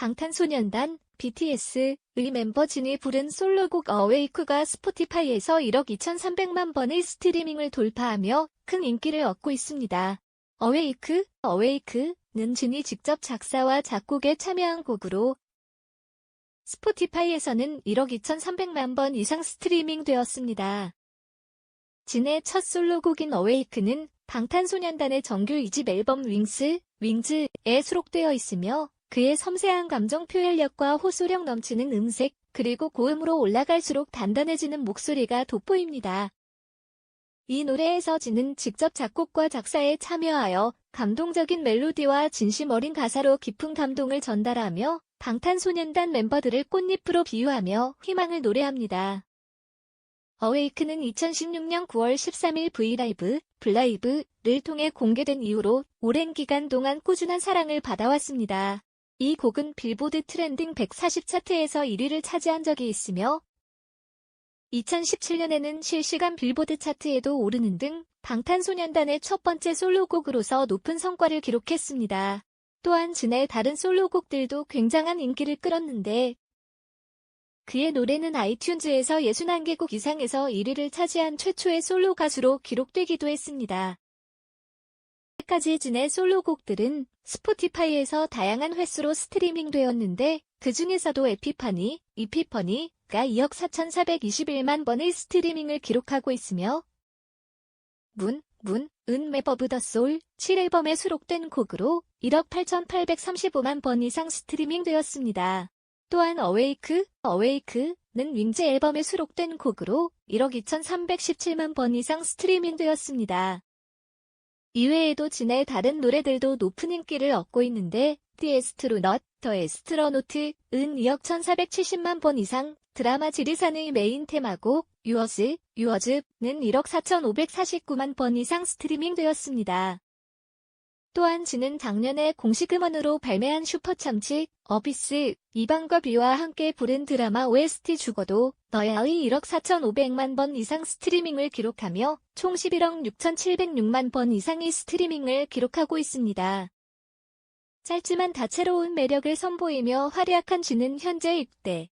방탄소년단 BTS의 멤버 진이 부른 솔로곡 어웨이크가 스포티파이에서 1억 2,300만 번의 스트리밍을 돌파하며 큰 인기를 얻고 있습니다. 어웨이크, 어웨이크는 진이 직접 작사와 작곡에 참여한 곡으로 스포티파이에서는 1억 2,300만 번 이상 스트리밍 되었습니다. 진의 첫 솔로곡인 어웨이크는 방탄소년단의 정규 2집 앨범 윙스, 윙즈에 수록되어 있으며 그의 섬세한 감정 표현력과 호소력 넘치는 음색, 그리고 고음으로 올라갈수록 단단해지는 목소리가 돋보입니다. 이 노래에서 진은 직접 작곡과 작사에 참여하여 감동적인 멜로디와 진심 어린 가사로 깊은 감동을 전달하며 방탄소년단 멤버들을 꽃잎으로 비유하며 희망을 노래합니다. 어웨이크는 2016년 9월 13일 브이라이브, 블라이브를 통해 공개된 이후로 오랜 기간 동안 꾸준한 사랑을 받아왔습니다. 이 곡은 빌보드 트렌딩 140 차트에서 1위를 차지한 적이 있으며 2017년에는 실시간 빌보드 차트에도 오르는 등 방탄소년단의 첫 번째 솔로곡으로서 높은 성과를 기록했습니다. 또한 진의 다른 솔로곡들도 굉장한 인기를 끌었는데 그의 노래는 아이튠즈에서 61개국 이상에서 1위를 차지한 최초의 솔로 가수로 기록되기도 했습니다. 까지 진의 솔로곡들은 스포티파이에서 다양한 횟수로 스트리밍 되었는데 그 중에서도 에피파니, 이피퍼니가 2억 4,421만 번의 스트리밍을 기록하고 있으며 문, 문, 은 맵 오브 더 소울 7앨범에 수록된 곡으로 1억 8,835만 번 이상 스트리밍 되었습니다. 또한 어웨이크, 어웨이크는 윙즈 앨범에 수록된 곡으로 1억 2,317만 번 이상 스트리밍 되었습니다. 이외에도 진의 다른 노래들도 높은 인기를 얻고 있는데 The Astronaut, The Astronaut은 2억 1,470만 번 이상 드라마 지리산의 메인 테마곡 유어즈, 유어즈는 1억 4,549만 번 이상 스트리밍 되었습니다. 또한 진은 작년에 공식 음원으로 발매한 슈퍼참치, 어비스, 이방과 비와 함께 부른 드라마 OST 죽어도 너야의 1억 4,500만 번 이상 스트리밍을 기록하며 총 11억 6,706만 번 이상의 스트리밍을 기록하고 있습니다. 짧지만 다채로운 매력을 선보이며 활약한 진은 현재 6대